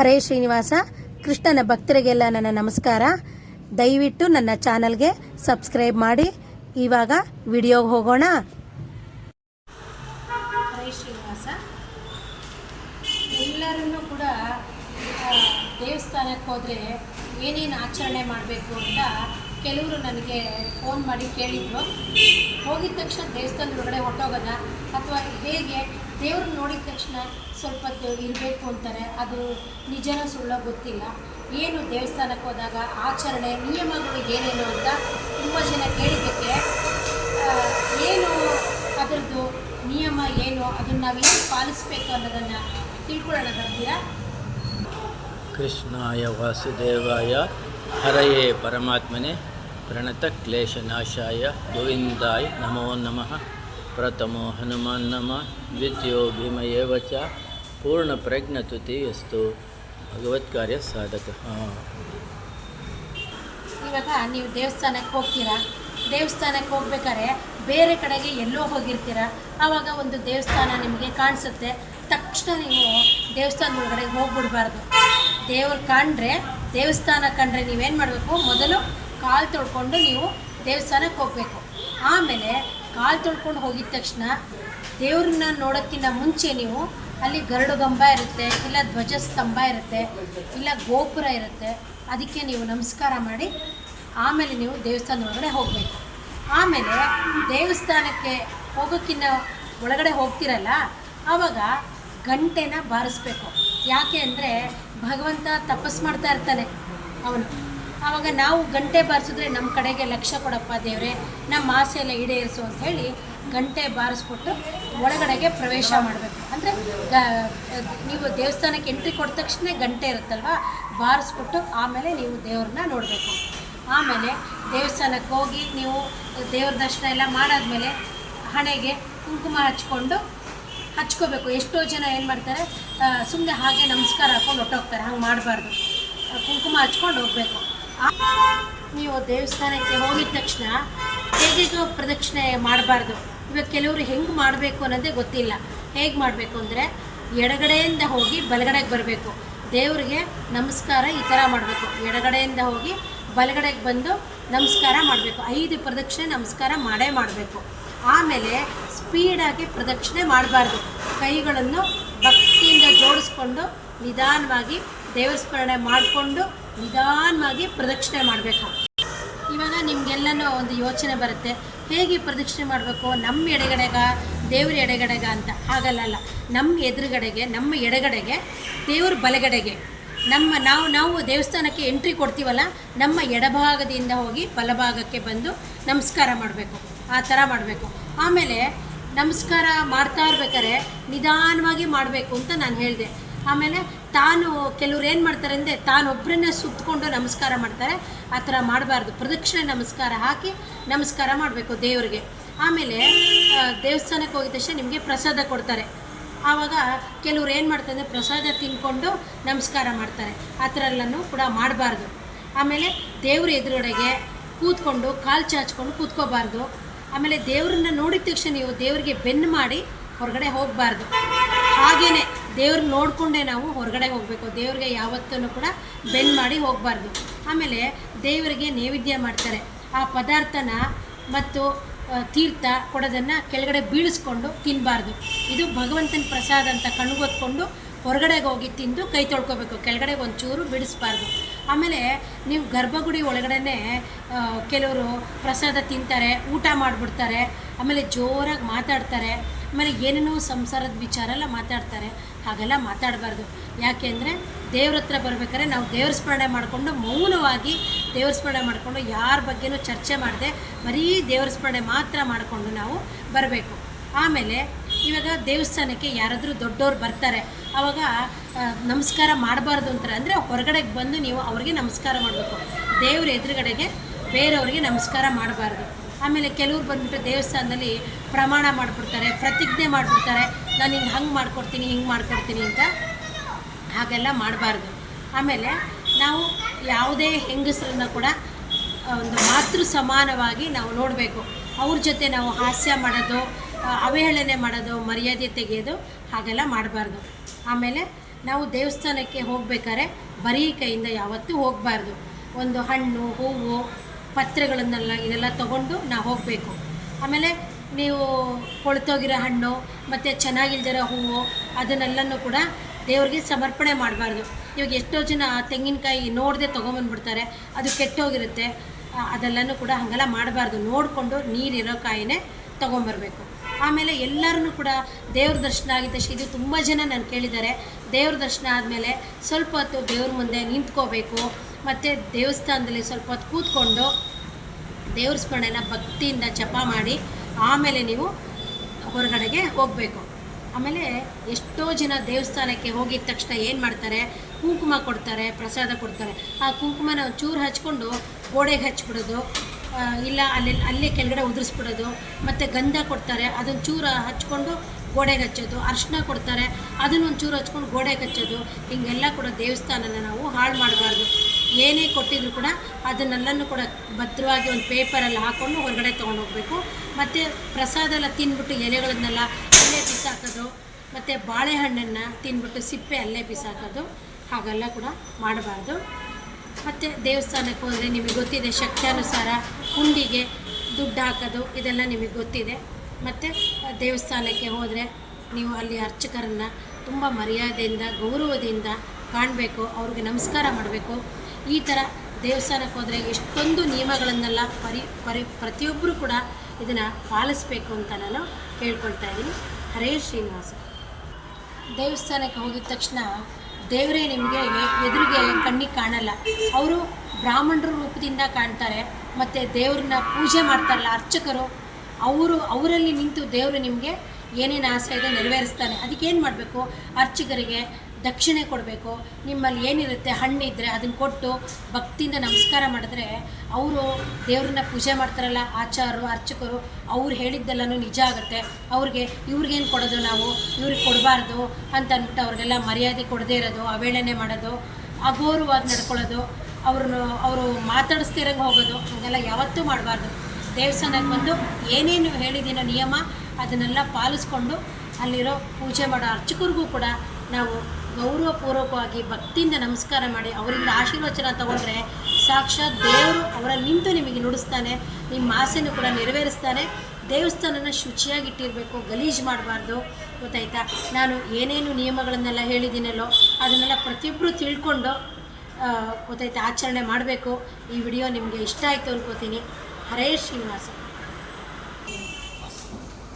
ಹರೇ ಶ್ರೀನಿವಾಸ, ಕೃಷ್ಣನ ಭಕ್ತರಿಗೆಲ್ಲ ನನ್ನ ನಮಸ್ಕಾರ. ದಯವಿಟ್ಟು ನನ್ನ ಚಾನಲ್ಗೆ ಸಬ್ಸ್ಕ್ರೈಬ್ ಮಾಡಿ. ಇವಾಗ ವಿಡಿಯೋಗೆ ಹೋಗೋಣ. ಹರೇ ಶ್ರೀನಿವಾಸ. ಎಲ್ಲರನ್ನೂ ಕೂಡ ದೇವಸ್ಥಾನಕ್ಕೆ ಹೋದರೆ ಏನೇನು ಆಚರಣೆ ಮಾಡಬೇಕು ಅಂತ ಕೆಲವರು ನನಗೆ ಫೋನ್ ಮಾಡಿ ಕೇಳಿದ್ರು. ಹೋಗಿದ ತಕ್ಷಣ ದೇವಸ್ಥಾನದ ಒಳಗಡೆ ಹೊಟ್ಟೋಗೋದ ಅಥವಾ ಹೇಗೆ ದೇವ್ರನ್ನ ನೋಡಿದ ತಕ್ಷಣ ಸ್ವಲ್ಪ ಇರಬೇಕು ಅಂತಾರೆ. ಅದು ನಿಜನ ಸುಳ್ಳ ಗೊತ್ತಿಲ್ಲ. ಏನು ದೇವಸ್ಥಾನಕ್ಕೆ ಹೋದಾಗ ಆಚರಣೆ ನಿಯಮಗಳು ಏನೇನು ಅಂತ ತುಂಬ ಜನ ಕೇಳಿದ್ದಕ್ಕೆ ಏನು ಅದರದ್ದು ನಿಯಮ ಏನು, ಅದನ್ನು ನಾವು ಏನು ಪಾಲಿಸ್ಬೇಕು ಅನ್ನೋದನ್ನು ತಿಳ್ಕೊಳ್ಳೋಣ ಬರ್ತೀರಾ ಕೃಷ್ಣಾಯ ವಾಸುದೇವಾಯ. ಹರಯೇ ಪರಮಾತ್ಮನೆ. ನಮಃ ಪ್ರಥಮೋ ಹನುಮಾನ್ ನಮ ದ್ವಿತೀಯೋ ಭೀಮಯೇ ಚ ಪೂರ್ಣ ಪ್ರಜ್ಞತುತಿ ಭಗವತ್ ಭಗವತ್ಕಾರ್ಯ ಸಾಧಕ ಹಾಂ ಇವಾಗ ನೀವು ದೇವಸ್ಥಾನಕ್ಕೆ ಹೋಗ್ತೀರಾ? ದೇವಸ್ಥಾನಕ್ಕೆ ಹೋಗ್ಬೇಕಾದ್ರೆ ಬೇರೆ ಕಡೆಗೆ ಎಲ್ಲೋ ಹೋಗಿರ್ತೀರ? ಆವಾಗ ಒಂದು ದೇವಸ್ಥಾನ ನಿಮಗೆ ಕಾಣಿಸುತ್ತೆ. ತಕ್ಷಣ ನೀವು ದೇವಸ್ಥಾನದ ಒಳಗಡೆ ಹೋಗ್ಬಿಡ್ಬಾರ್ದು. ದೇವ್ರು ಕಂಡ್ರೆ ದೇವಸ್ಥಾನ ಕಂಡ್ರೆ ನೀವೇನು ಮಾಡಬೇಕು? ಮೊದಲು ಕಾಲು ತೊಳ್ಕೊಂಡು ನೀವು ದೇವಸ್ಥಾನಕ್ಕೆ ಹೋಗಬೇಕು. ಆಮೇಲೆ ಕಾಲು ತೊಳ್ಕೊಂಡು ಹೋಗಿದ ತಕ್ಷಣ ದೇವ್ರನ್ನ ನೋಡೋಕ್ಕಿಂತ ಮುಂಚೆ ನೀವು ಅಲ್ಲಿ ಗರುಡುಗಂಬ ಇರುತ್ತೆ, ಇಲ್ಲ ಧ್ವಜಸ್ತಂಭ ಇರುತ್ತೆ, ಇಲ್ಲ ಗೋಪುರ ಇರುತ್ತೆ, ಅದಕ್ಕೆ ನೀವು ನಮಸ್ಕಾರ ಮಾಡಿ ಆಮೇಲೆ ನೀವು ದೇವಸ್ಥಾನದ ಒಳಗಡೆ ಹೋಗಬೇಕು. ಆಮೇಲೆ ದೇವಸ್ಥಾನಕ್ಕೆ ಹೋಗೋಕ್ಕಿಂತ ಒಳಗಡೆ ಹೋಗ್ತಿರಲ್ಲ, ಆವಾಗ ಗಂಟೆನ ಬಾರಿಸ್ಬೇಕು. ಯಾಕೆ ಅಂದರೆ ಭಗವಂತ ತಪಸ್ ಮಾಡ್ತಾ ಇರ್ತಾನೆ ಅವನು. ಆವಾಗ ನಾವು ಗಂಟೆ ಬಾರಿಸಿದ್ರೆ ನಮ್ಮ ಕಡೆಗೆ ಲಕ್ಷ್ಯ ಕೊಡಪ್ಪ ದೇವ್ರೆ, ನಮ್ಮ ಆಸೆ ಎಲ್ಲ ಈಡೇರಿಸು ಅಂತ ಹೇಳಿ ಗಂಟೆ ಬಾರಿಸ್ಬಿಟ್ಟು ಒಳಗಡೆಗೆ ಪ್ರವೇಶ ಮಾಡಬೇಕು. ಅಂದರೆ ನೀವು ದೇವಸ್ಥಾನಕ್ಕೆ ಎಂಟ್ರಿ ಕೊಟ್ಟ ತಕ್ಷಣ ಗಂಟೆ ಇರುತ್ತಲ್ವ, ಬಾರಿಸ್ಬಿಟ್ಟು ಆಮೇಲೆ ನೀವು ದೇವ್ರನ್ನ ನೋಡಬೇಕು. ಆಮೇಲೆ ದೇವಸ್ಥಾನಕ್ಕೆ ಹೋಗಿ ನೀವು ದೇವ್ರ ದರ್ಶನ ಎಲ್ಲ ಮಾಡಾದ್ಮೇಲೆ ಹಣೆಗೆ ಕುಂಕುಮ ಹಚ್ಕೊಂಡು ಹಚ್ಕೋಬೇಕು. ಎಷ್ಟೋ ಜನ ಏನು ಮಾಡ್ತಾರೆ ಸುಮ್ಮನೆ ಹಾಗೆ ನಮಸ್ಕಾರ ಹಾಕೊಂಡು ಹೊಟ್ಟೋಗ್ತಾರೆ ಹಂಗೆ ಮಾಡಬಾರ್ದು. ಕುಂಕುಮ ಹಚ್ಕೊಂಡು ಹೋಗಬೇಕು. ನೀವು ದೇವಸ್ಥಾನಕ್ಕೆ ಹೋಗಿದ ತಕ್ಷಣ ಹೇಗೆಗೂ ಪ್ರದಕ್ಷಿಣೆ ಮಾಡಬಾರ್ದು. ಇವಾಗ ಕೆಲವರು ಹೆಂಗೆ ಮಾಡಬೇಕು ಅನ್ನೋದೇ ಗೊತ್ತಿಲ್ಲ. ಹೇಗೆ ಮಾಡಬೇಕು ಅಂದರೆ ಎಡಗಡೆಯಿಂದ ಹೋಗಿ ಬಲಗಡೆಗೆ ಬರಬೇಕು. ದೇವರಿಗೆ ನಮಸ್ಕಾರ ಈ ಥರ ಮಾಡಬೇಕು. ಎಡಗಡೆಯಿಂದ ಹೋಗಿ ಬಲಗಡೆಗೆ ಬಂದು ನಮಸ್ಕಾರ ಮಾಡಬೇಕು. ಐದು ಪ್ರದಕ್ಷಿಣೆ ನಮಸ್ಕಾರ ಮಾಡೇ ಮಾಡಬೇಕು. ಆಮೇಲೆ ಸ್ಪೀಡಾಗಿ ಪ್ರದಕ್ಷಿಣೆ ಮಾಡಬಾರ್ದು. ಕೈಗಳನ್ನು ಭಕ್ತಿಯಿಂದ ಜೋಡಿಸ್ಕೊಂಡು ನಿಧಾನವಾಗಿ ದೇವರ ಸ್ಮರಣೆ ಮಾಡಿಕೊಂಡು ನಿಧಾನವಾಗಿ ಪ್ರದಕ್ಷಿಣೆ ಮಾಡಬೇಕು. ಇವಾಗ ನಿಮಗೆಲ್ಲನೂ ಒಂದು ಯೋಚನೆ ಬರುತ್ತೆ, ಹೇಗೆ ಪ್ರದಕ್ಷಿಣೆ ಮಾಡಬೇಕು, ನಮ್ಮ ಎಡೆಗಡೆಗ, ದೇವ್ರ ಎಡೆಗಡೆಗ ಅಂತ. ಹಾಗಲ್ಲ ನಮ್ಮ ಎದುರುಗಡೆಗೆ, ನಮ್ಮ ಎಡೆಗಡೆಗೆ, ದೇವ್ರ ಬಲಗಡೆಗೆ. ನಮ್ಮ ನಾವು ನಾವು ದೇವಸ್ಥಾನಕ್ಕೆ ಎಂಟ್ರಿ ಕೊಡ್ತೀವಲ್ಲ, ನಮ್ಮ ಎಡಭಾಗದಿಂದ ಹೋಗಿ ಬಲಭಾಗಕ್ಕೆ ಬಂದು ನಮಸ್ಕಾರ ಮಾಡಬೇಕು, ಆ ಥರ ಮಾಡಬೇಕು. ಆಮೇಲೆ ನಮಸ್ಕಾರ ಮಾಡ್ತಾ ಇರ್ಬೇಕಾದ್ರೆ ನಿಧಾನವಾಗಿ ಮಾಡಬೇಕು ಅಂತ ನಾನು ಹೇಳಿದೆ. ಆಮೇಲೆ ತಾನು ಕೆಲವ್ರು ಏನು ಮಾಡ್ತಾರೆ ಅಂದರೆ ತಾನೊಬ್ಬರನ್ನೇ ಸುತ್ತಕೊಂಡು ನಮಸ್ಕಾರ ಮಾಡ್ತಾರೆ. ಆ ಥರ ಮಾಡಬಾರ್ದು. ಪ್ರದಕ್ಷಿಣೆ ನಮಸ್ಕಾರ ಹಾಕಿ ನಮಸ್ಕಾರ ಮಾಡಬೇಕು ದೇವರಿಗೆ. ಆಮೇಲೆ ದೇವಸ್ಥಾನಕ್ಕೆ ಹೋಗಿದ ತಕ್ಷಣ ನಿಮಗೆ ಪ್ರಸಾದ ಕೊಡ್ತಾರೆ. ಆವಾಗ ಕೆಲವ್ರು ಏನು ಮಾಡ್ತಾರೆ ಅಂದರೆ ಪ್ರಸಾದ ತಿನ್ಕೊಂಡು ನಮಸ್ಕಾರ ಮಾಡ್ತಾರೆ. ಆ ಥರ ಕೂಡ ಮಾಡಬಾರ್ದು. ಆಮೇಲೆ ದೇವ್ರ ಎದುರುಗಡೆಗೆ ಕೂತ್ಕೊಂಡು, ಕಾಲು ಚಾಚ್ಕೊಂಡು ಕೂತ್ಕೋಬಾರ್ದು. ಆಮೇಲೆ ದೇವ್ರನ್ನ ನೋಡಿದ ತಕ್ಷಣ ನೀವು ದೇವರಿಗೆ ಬೆನ್ನು ಮಾಡಿ ಹೊರಗಡೆ ಹೋಗಬಾರ್ದು. ಹಾಗೇನೆ ದೇವ್ರ ನೋಡಿಕೊಂಡೇ ನಾವು ಹೊರಗಡೆ ಹೋಗಬೇಕು. ದೇವ್ರಿಗೆ ಯಾವತ್ತೂ ಕೂಡ ಬೆನ್ ಮಾಡಿ ಹೋಗಬಾರ್ದು. ಆಮೇಲೆ ದೇವರಿಗೆ ನೈವೇದ್ಯ ಮಾಡ್ತಾರೆ. ಆ ಪದಾರ್ಥನ ಮತ್ತು ತೀರ್ಥ ಕೊಡೋದನ್ನು ಕೆಳಗಡೆ ಬೀಳಿಸ್ಕೊಂಡು ತಿನ್ನಬಾರ್ದು ಇದು ಭಗವಂತನ ಪ್ರಸಾದ ಅಂತ ಕಣ್ಗೊತ್ಕೊಂಡು ಹೊರಗಡೆಗೆ ಹೋಗಿ ತಿಂದು ಕೈ ತೊಳ್ಕೊಬೇಕು. ಕೆಳಗಡೆ ಒಂಚೂರು ಬಿಡಿಸ್ಬಾರ್ದು. ಆಮೇಲೆ ನೀವು ಗರ್ಭಗುಡಿ ಒಳಗಡೆ ಕೆಲವರು ಪ್ರಸಾದ ತಿಂತಾರೆ, ಊಟ ಮಾಡಿಬಿಡ್ತಾರೆ. ಆಮೇಲೆ ಜೋರಾಗಿ ಮಾತಾಡ್ತಾರೆ. ಆಮೇಲೆ ಏನೇನೋ ಸಂಸಾರದ ವಿಚಾರ ಎಲ್ಲ ಮಾತಾಡ್ತಾರೆ. ಹಾಗೆಲ್ಲ ಮಾತಾಡಬಾರ್ದು. ಯಾಕೆಂದರೆ ದೇವ್ರ ಹತ್ರ ಬರ್ಬೇಕಾದ್ರೆ ನಾವು ದೇವ್ರ ಸ್ಮರಣೆ ಮಾಡಿಕೊಂಡು ಮೌನವಾಗಿ ದೇವ್ರ ಸ್ಮರಣೆ ಮಾಡಿಕೊಂಡು ಯಾರ ಬಗ್ಗೆನೂ ಚರ್ಚೆ ಮಾಡದೆ ಬರೀ ದೇವ್ರ ಸ್ಮರಣೆ ಮಾತ್ರ ಮಾಡಿಕೊಂಡು ನಾವು ಬರಬೇಕು. ಆಮೇಲೆ ಇವಾಗ ದೇವಸ್ಥಾನಕ್ಕೆ ಯಾರಾದರೂ ದೊಡ್ಡವ್ರು ಬರ್ತಾರೆ. ಆವಾಗ ನಮಸ್ಕಾರ ಮಾಡಬಾರ್ದು ಅಂತಾರೆ. ಅಂದರೆ ಹೊರಗಡೆಗೆ ಬಂದು ನೀವು ಅವ್ರಿಗೆ ನಮಸ್ಕಾರ ಮಾಡಬೇಕು. ದೇವ್ರ ಎದುರುಗಡೆಗೆ ಬೇರೆಯವ್ರಿಗೆ ನಮಸ್ಕಾರ ಮಾಡಬಾರ್ದು. ಆಮೇಲೆ ಕೆಲವ್ರು ಬಂದ್ಬಿಟ್ಟು ದೇವಸ್ಥಾನದಲ್ಲಿ ಪ್ರಮಾಣ ಮಾಡಿಬಿಡ್ತಾರೆ, ಪ್ರತಿಜ್ಞೆ ಮಾಡಿಬಿಡ್ತಾರೆ, ನಾನು ಹಿಂಗೆ ಹಂಗೆ ಮಾಡ್ಕೊಡ್ತೀನಿ, ಹಿಂಗೆ ಮಾಡ್ಕೊಡ್ತೀನಿ ಅಂತ ಹಾಗೆಲ್ಲ ಮಾಡಬಾರ್ದು. ಆಮೇಲೆ ನಾವು ಯಾವುದೇ ಹೆಂಗಸರನ್ನ ಕೂಡ ಒಂದು ಮಾತೃ ಸಮಾನವಾಗಿ ನಾವು ನೋಡಬೇಕು. ಅವ್ರ ಜೊತೆ ನಾವು ಹಾಸ್ಯ ಮಾಡೋದು ಅವಹೇಳನೆ ಮಾಡೋದು, ಮರ್ಯಾದೆ ತೆಗೆಯೋದು, ಹಾಗೆಲ್ಲ ಮಾಡಬಾರ್ದು. ಆಮೇಲೆ ನಾವು ದೇವಸ್ಥಾನಕ್ಕೆ ಹೋಗ್ಬೇಕಾದ್ರೆ ಬರೀ ಕೈಯಿಂದ ಯಾವತ್ತೂ ಹೋಗಬಾರ್ದು. ಒಂದು ಹಣ್ಣು, ಹೂವು ಪತ್ರೆಗಳನ್ನೆಲ್ಲ ಇದೆಲ್ಲ ತಗೊಂಡು ನಾವು ಹೋಗಬೇಕು. ಆಮೇಲೆ ನೀವು ಕೊಳ್ತೋಗಿರೋ ಹಣ್ಣು, ಮತ್ತು ಚೆನ್ನಾಗಿಲ್ದಿರೋ ಹೂವು, ಅದನ್ನೆಲ್ಲನೂ ಕೂಡ ದೇವ್ರಿಗೆ ಸಮರ್ಪಣೆ ಮಾಡಬಾರ್ದು. ಇವಾಗ ಎಷ್ಟೋ ಜನ ತೆಂಗಿನಕಾಯಿ ನೋಡದೆ ತೊಗೊಂಬಂದ್ಬಿಡ್ತಾರೆ, ಅದು ಕೆಟ್ಟೋಗಿರುತ್ತೆ, ಅದೆಲ್ಲನೂ ಕೂಡ ಹಾಗೆಲ್ಲ ಮಾಡಬಾರ್ದು. ನೋಡಿಕೊಂಡು ನೀರಿರೋ ಕಾಯಿನೇ ತೊಗೊಂಬರ್ಬೇಕು. ಆಮೇಲೆ ಎಲ್ಲರೂ ಕೂಡ ದೇವ್ರ ದರ್ಶನ ಆಗಿದ್ದ ತಕ್ಷಣ ಇದು ತುಂಬ ಜನ ನಾನು ಕೇಳಿದ್ದಾರೆ. ದೇವ್ರ ದರ್ಶನ ಆದಮೇಲೆ ಸ್ವಲ್ಪ ಹೊತ್ತು ದೇವ್ರ ಮುಂದೆ ನಿಂತ್ಕೋಬೇಕು. ಮತ್ತು ದೇವಸ್ಥಾನದಲ್ಲಿ ಸ್ವಲ್ಪ ಹೊತ್ತು ಕೂತ್ಕೊಂಡು ದೇವ್ರ ಸ್ಮರಣೆನ ಭಕ್ತಿಯಿಂದ ಜಪ ಮಾಡಿ, ಆಮೇಲೆ ನೀವು ಹೊರಗಡೆಗೆ ಹೋಗಬೇಕು. ಆಮೇಲೆ ಎಷ್ಟೋ ಜನ ದೇವಸ್ಥಾನಕ್ಕೆ ಹೋಗಿದ ತಕ್ಷಣ ಏನು ಮಾಡ್ತಾರೆ? ಕುಂಕುಮ ಕೊಡ್ತಾರೆ, ಪ್ರಸಾದ ಕೊಡ್ತಾರೆ. ಆ ಕುಂಕುಮನ ಚೂರು ಹಚ್ಕೊಂಡು ಗೋಡೆಗೆ ಹಚ್ಬಿಡೋದು ಇಲ್ಲ ಅಲ್ಲಿ, ಅಲ್ಲೇ ಕೆಳಗಡೆ ಉದುರಿಸ್ಬಿಡೋದು, ಮತ್ತು ಗಂಧ ಕೊಡ್ತಾರೆ ಅದನ್ನು ಚೂರು ಹಚ್ಕೊಂಡು ಗೋಡೆಗೆ ಹಚ್ಚೋದು, ಅರ್ಶಿನ ಕೊಡ್ತಾರೆ ಅದನ್ನೊಂದು ಚೂರು ಹಚ್ಕೊಂಡು ಗೋಡೆಗೆ ಹಚ್ಚೋದು, ಹೀಗೆಲ್ಲ ಕೂಡ ದೇವಸ್ಥಾನನ ನಾವು ಹಾಳು ಮಾಡಬಾರ್ದು. ಏನೇ ಕೊಟ್ಟಿದ್ರು ಕೂಡ ಅದನ್ನೆಲ್ಲನೂ ಕೂಡ ಭದ್ರವಾಗಿ ಒಂದು ಪೇಪರಲ್ಲಿ ಹಾಕ್ಕೊಂಡು ಹೊರಗಡೆ ತೊಗೊಂಡು ಹೋಗಬೇಕು ಮತ್ತು ಪ್ರಸಾದ ಎಲ್ಲ ತಿಂದ್ಬಿಟ್ಟು ಎಲೆಗಳನ್ನೆಲ್ಲ ಅಲ್ಲೇ ಬಿಸಾಕೋದು, ಮತ್ತು ಬಾಳೆಹಣ್ಣನ್ನು ತಿಂದ್ಬಿಟ್ಟು ಸಿಪ್ಪೆ ಅಲ್ಲೇ ಬಿಸಾಕೋದು, ಹಾಗೆಲ್ಲ ಕೂಡ ಮಾಡಬಾರ್ದು. ಮತ್ತು ದೇವಸ್ಥಾನಕ್ಕೆ ಹೋದರೆ ನಿಮಗೆ ಗೊತ್ತಿದೆ, ಶಕ್ತಿಯಾನುಸಾರ ಹುಂಡಿಗೆ ದುಡ್ಡು ಹಾಕೋದು, ಇದೆಲ್ಲ ನಿಮಗೆ ಗೊತ್ತಿದೆ. ಮತ್ತು ದೇವಸ್ಥಾನಕ್ಕೆ ಹೋದರೆ ನೀವು ಅಲ್ಲಿ ಅರ್ಚಕರನ್ನು ತುಂಬ ಮರ್ಯಾದೆಯಿಂದ, ಗೌರವದಿಂದ ಕಾಣಬೇಕು, ಅವ್ರಿಗೆ ನಮಸ್ಕಾರ ಮಾಡಬೇಕು. ಈ ಥರ ದೇವಸ್ಥಾನಕ್ಕೆ ಹೋದರೆ ಎಷ್ಟೊಂದು ನಿಯಮಗಳನ್ನೆಲ್ಲ ಪರಿ ಪರಿ ಪ್ರತಿಯೊಬ್ಬರು ಕೂಡ ಇದನ್ನು ಪಾಲಿಸ್ಬೇಕು ಅಂತ ನಾನು ಕೇಳ್ಕೊಳ್ತಾ ಇದ್ದೀನಿ. ಹರೇ ಶ್ರೀನಿವಾಸ. ದೇವಸ್ಥಾನಕ್ಕೆ ಹೋಗಿದ ತಕ್ಷಣ ದೇವರೇ ನಿಮಗೆ ಎದುರಿಗೆ ಕಣ್ಣಿಗೆ ಕಾಣಲ್ಲ. ಅವರು ಬ್ರಾಹ್ಮಣರ ರೂಪದಿಂದ ಕಾಣ್ತಾರೆ, ಮತ್ತು ದೇವ್ರನ್ನ ಪೂಜೆ ಮಾಡ್ತಾರಲ್ಲ ಅರ್ಚಕರು, ಅವರು ಅವರಲ್ಲಿ ನಿಂತು ದೇವರು ನಿಮಗೆ ಏನೇನು ಆಸೆ ಇದೆ ನೆರವೇರಿಸ್ತಾನೆ. ಅದಕ್ಕೇನು ಮಾಡಬೇಕು? ಅರ್ಚಕರಿಗೆ ದಕ್ಷಿಣೆ ಕೊಡಬೇಕು. ನಿಮ್ಮಲ್ಲಿ ಏನಿರುತ್ತೆ, ಹಣ್ಣಿದ್ರೆ ಅದನ್ನು ಕೊಟ್ಟು ಭಕ್ತಿಯಿಂದ ನಮಸ್ಕಾರ ಮಾಡಿದ್ರೆ ಅವರು ದೇವ್ರನ್ನ ಪೂಜೆ ಮಾಡ್ತಾರಲ್ಲ, ಆಚಾರರು, ಅರ್ಚಕರು, ಅವ್ರು ಹೇಳಿದ್ದೆಲ್ಲನೂ ನಿಜ ಆಗುತ್ತೆ. ಅವ್ರಿಗೆ ಇವ್ರಿಗೇನು ಕೊಡೋದು ನಾವು? ಇವ್ರಿಗೆ ಕೊಡಬಾರ್ದು ಅಂತ ಅಂದ್ಬಿಟ್ಟು ಅವ್ರಿಗೆಲ್ಲ ಮರ್ಯಾದೆ ಕೊಡದೇ ಇರೋದು ಅವೇಳನೆ ಮಾಡೋದು ಅಗೌರವಾಗಿ ನಡ್ಕೊಳ್ಳೋದು ಅವ್ರನ್ನ ಅವರು ಮಾತಾಡಿಸ್ತಿರಂಗೆ ಹೋಗೋದು, ಹಾಗೆಲ್ಲ ಯಾವತ್ತೂ ಮಾಡಬಾರ್ದು. ದೇವಸ್ಥಾನಕ್ಕೆ ಬಂದು ಏನೇನು ಹೇಳಿದ್ದೀನೋ ನಿಯಮ, ಅದನ್ನೆಲ್ಲ ಪಾಲಿಸ್ಕೊಂಡು ಅಲ್ಲಿರೋ ಪೂಜೆ ಮಾಡೋ ಅರ್ಚಕರಿಗೂ ಕೂಡ ನಾವು ಗೌರವಪೂರ್ವಕವಾಗಿ ಭಕ್ತಿಯಿಂದ ನಮಸ್ಕಾರ ಮಾಡಿ ಅವರಿಂದ ಆಶೀರ್ವಚನ ತಗೊಂಡ್ರೆ ಸಾಕ್ಷಾತ್ ದೇವರು ಅವರಲ್ಲಿ ನಿಂತು ನಿಮಗೆ ನುಡಿಸ್ತಾನೆ, ನಿಮ್ಮ ಆಸೆನೂ ಕೂಡ ನೆರವೇರಿಸ್ತಾನೆ. ದೇವಸ್ಥಾನನ ಶುಚಿಯಾಗಿಟ್ಟಿರಬೇಕು, ಗಲೀಜು ಮಾಡಬಾರ್ದು. ಗೊತ್ತಾಯ್ತಾ? ನಾನು ಏನೇನು ನಿಯಮಗಳನ್ನೆಲ್ಲ ಹೇಳಿದ್ದೀನಲ್ಲೋ ಅದನ್ನೆಲ್ಲ ಪ್ರತಿಯೊಬ್ಬರು ತಿಳ್ಕೊಂಡು ಗೊತ್ತಾಯ್ತಾ? ಆಚರಣೆ ಮಾಡಬೇಕು. ಈ ವಿಡಿಯೋ ನಿಮಗೆ ಇಷ್ಟ ಆಯಿತು ಅನ್ಕೋತೀನಿ. ಹರೇ ಶ್ರೀನಿವಾಸ.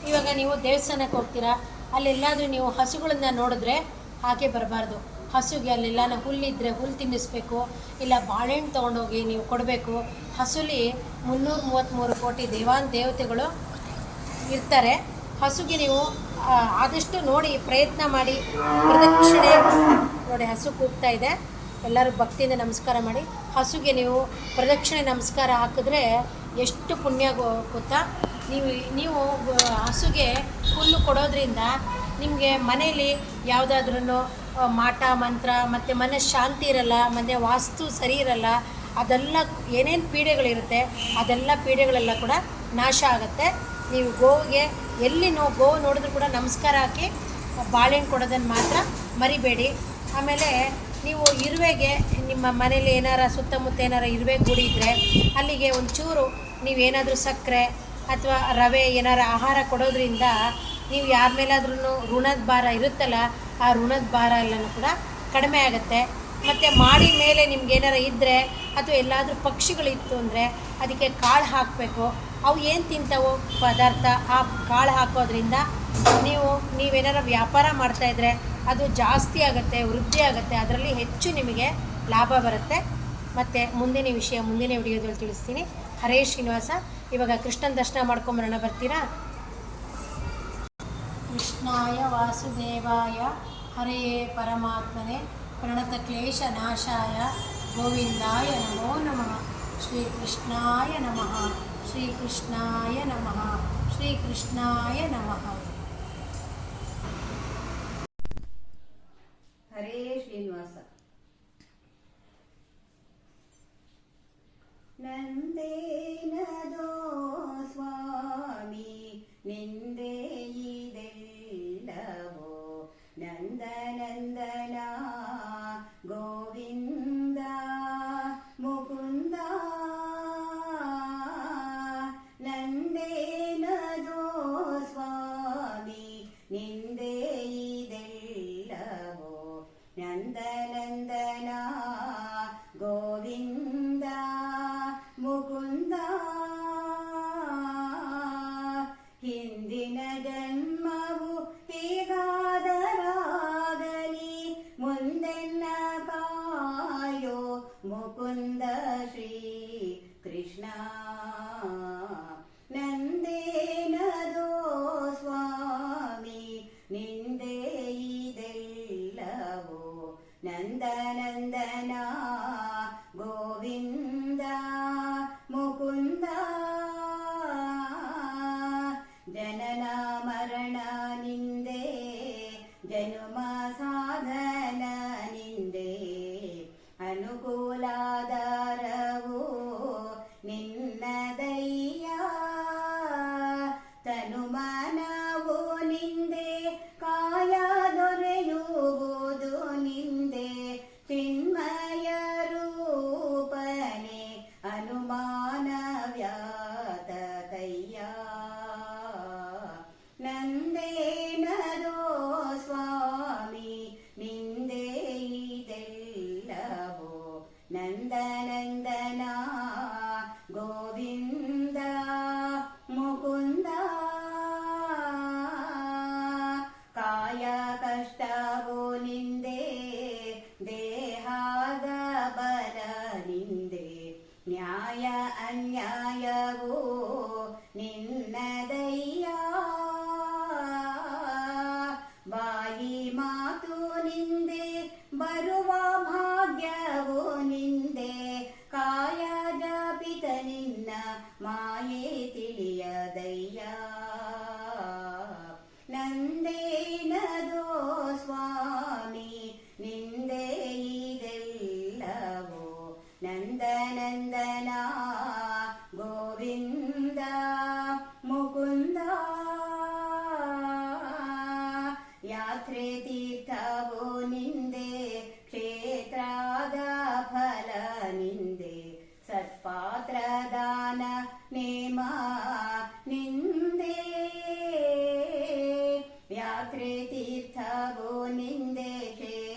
ಇವಾಗ ನೀವು ದೇವಸ್ಥಾನಕ್ಕೆ ಹೋಗ್ತೀರಾ? ಅಲ್ಲೆಲ್ಲಾದರೂ ನೀವು ಹಸುಗಳನ್ನ ನೋಡಿದ್ರೆ ಹಾಗೆ ಬರಬಾರ್ದು. ಹಸುಗೆ ಅಲ್ಲೆಲ್ಲ ಹುಲ್ಲಿದ್ದರೆ ಹುಲ್ಲು ತಿನ್ನಿಸ್ಬೇಕು, ಇಲ್ಲ ಬಾಳೆಹಣ್ಣು ತೊಗೊಂಡೋಗಿ ನೀವು ಕೊಡಬೇಕು. ಹಸುಲಿ ಮುನ್ನೂರ ಮೂವತ್ತ್ಮೂರು ಕೋಟಿ ದೇವಾನ್ ದೇವತೆಗಳು ಇರ್ತಾರೆ. ಹಸುಗೆ ನೀವು ಆದಷ್ಟು ನೋಡಿ ಪ್ರಯತ್ನ ಮಾಡಿ. ಪ್ರದಕ್ಷಿಣೆ ನೋಡಿ ಹಸು ಕೂಗ್ತಾ ಇದೆ. ಎಲ್ಲರೂ ಭಕ್ತಿಯಿಂದ ನಮಸ್ಕಾರ ಮಾಡಿ. ಹಸುಗೆ ನೀವು ಪ್ರದಕ್ಷಿಣೆ ನಮಸ್ಕಾರ ಹಾಕಿದ್ರೆ ಎಷ್ಟು ಪುಣ್ಯ ಗೊತ್ತಾ? ನೀವು ನೀವು ಹಸುಗೆ ಹುಲ್ಲು ಕೊಡೋದ್ರಿಂದ ನಿಮಗೆ ಮನೇಲಿ ಯಾವುದಾದ್ರೂ ಮಾಟ, ಮಂತ್ರ, ಮತ್ತು ಮನೆ ಶಾಂತಿ ಇರಲ್ಲ ಮನೆ ವಾಸ್ತು ಸರಿ ಇರಲ್ಲ, ಅದೆಲ್ಲ ಏನೇನು ಪೀಡೆಗಳಿರುತ್ತೆ, ಅದೆಲ್ಲ ಪೀಡೆಗಳೆಲ್ಲ ಕೂಡ ನಾಶ ಆಗುತ್ತೆ. ನೀವು ಗೋವಿಗೆ ಎಲ್ಲಿ ನೋ ಗೋವು ನೋಡಿದ್ರು ಕೂಡ ನಮಸ್ಕಾರ ಹಾಕಿ, ಬಾಳೆಹಣ್ಣು ಕೊಡೋದನ್ನು ಮಾತ್ರ ಮರಿಬೇಡಿ. ಆಮೇಲೆ ನೀವು ಇರುವೆಗೆ, ನಿಮ್ಮ ಮನೇಲಿ ಏನಾರ ಸುತ್ತಮುತ್ತ ಏನಾರ ಇರುವೆ ಗುಡಿ ಇದ್ದರೆ ಅಲ್ಲಿಗೆ ಒಂಚೂರು ನೀವೇನಾದರೂ ಸಕ್ಕರೆ ಅಥವಾ ರವೆ ಏನಾರ ಆಹಾರ ಕೊಡೋದ್ರಿಂದ ನೀವು ಯಾರ ಮೇಲಾದ್ರೂ ಋಣದ ಭಾರ ಇರುತ್ತಲ್ಲ, ಆ ಋಣದ ಭಾರ ಎಲ್ಲನೂ ಕೂಡ ಕಡಿಮೆ ಆಗುತ್ತೆ. ಮತ್ತು ಮಾಡಿ ಮೇಲೆ ನಿಮ್ಗೆ ಏನಾರು ಇದ್ದರೆ ಅಥವಾ ಎಲ್ಲಾದರೂ ಪಕ್ಷಿಗಳಿತ್ತು ಅಂದರೆ ಅದಕ್ಕೆ ಕಾಳು ಹಾಕಬೇಕು. ಅವು ಏನು ತಿಂತಾವೋ? ಪದಾರ್ಥ. ಆ ಕಾಳು ಹಾಕೋದ್ರಿಂದ ನೀವು, ನೀವೇನಾರ ವ್ಯಾಪಾರ ಮಾಡ್ತಾಯಿದ್ರೆ ಅದು ಜಾಸ್ತಿ ಆಗುತ್ತೆ, ವೃದ್ಧಿ ಆಗುತ್ತೆ. ಅದರಲ್ಲಿ ಹೆಚ್ಚು ನಿಮಗೆ ಲಾಭ ಬರುತ್ತೆ. ಮತ್ತು ಮುಂದಿನ ವಿಷಯ, ಮುಂದಿನ ವಿಡಿಯೋದಲ್ಲಿ ತಿಳಿಸ್ತೀನಿ. ಹರೇಶ್ ಶ್ರೀನಿವಾಸ. ಇವಾಗ ಕೃಷ್ಣನ ದರ್ಶನ ಮಾಡ್ಕೊಂಬರೋಣ, ಬರ್ತೀರಾ? విష్ణాయ వాసుదేవాయ హరే పరమాత్మనే ప్రణతక్లేశనాశాయ గోవిందాయ నమో నమ. శ్రీకృష్ణాయ నమ. శ్రీకృష్ణాయ నమ. శ్రీకృష్ణాయ నమ. Jai Namah ನ್ಯಾಯ ಅನ್ಯಾಯವೋ ನಿನ್ನದಯ್ಯ तीर्थवो निन्देशे